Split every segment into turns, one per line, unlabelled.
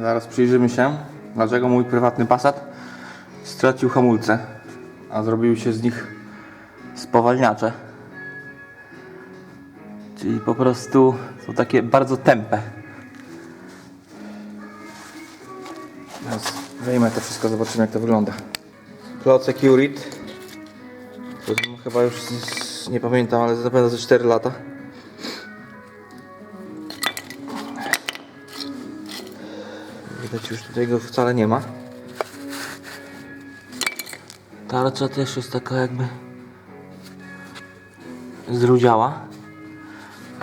Zaraz przyjrzymy się, dlaczego mój prywatny Passat stracił hamulce, a zrobiły się z nich spowalniacze. Czyli po prostu są takie bardzo tępe. Teraz wyjmę to wszystko, zobaczymy jak to wygląda. Cloud Security. To chyba już nie pamiętam, ale zapewne ze 4 lata. Widać już tutaj go wcale nie ma. Tarcza też jest taka jakby zrudziała.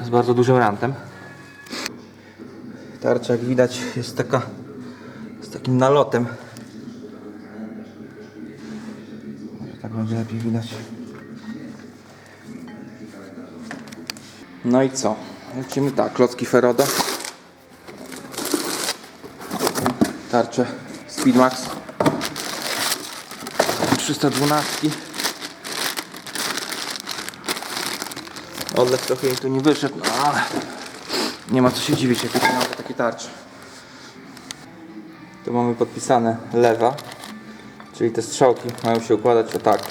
Z bardzo dużym rantem. Tarcza jak widać jest taka z takim nalotem. Tak będzie lepiej widać. No i co? Lecimy tak, klocki Feroda. Tarcze Speedmax 312 Odlew trochę jej tu nie wyszedł, no ale nie ma co się dziwić, jak mamy takie tarcze. Tu mamy podpisane lewa, czyli te strzałki mają się układać o tak.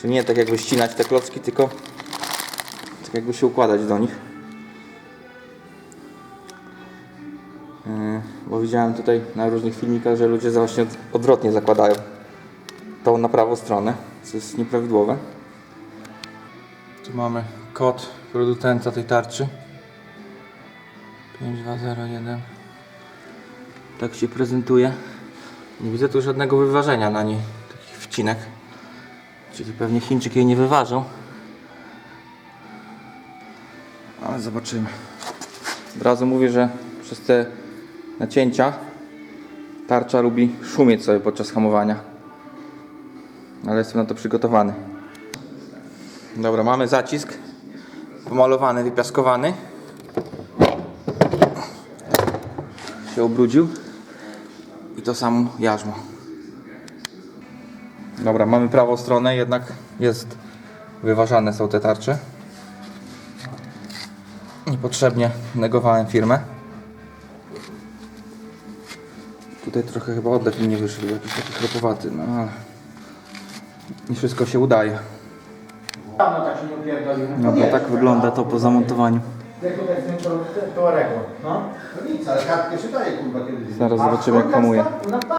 Czyli nie tak jakby ścinać te klocki, tylko tak jakby się układać do nich. Yy, Bo widziałem tutaj na różnych filmikach, że ludzie właśnie od- odwrotnie zakładają tą na prawą stronę, co jest nieprawidłowe. Tu mamy kod producenta tej tarczy. 5201. Tak się prezentuje. Nie widzę tu żadnego wyważenia na niej, takich wcinek. Czyli pewnie Chińczyk jej nie wyważą. Ale zobaczymy. Od razu mówię, że przez te nacięcia tarcza lubi szumieć sobie podczas hamowania. Ale jestem na to przygotowany. Dobra, mamy zacisk pomalowany, wypiaskowany. Się ubrudził. I to samo jarzmo. Dobra, mamy prawą stronę, jednak jest wyważane są te tarcze. Niepotrzebnie negowałem firmę. Tutaj trochę chyba oddech mi nie wyszedł, jakiś taki chropowaty, no ale nie wszystko się udaje.
Dawno tak się nie upierdolił.
No to tak wygląda to po zamontowaniu.
To- to- to No. No.
Zaraz zobaczymy jak hamuje.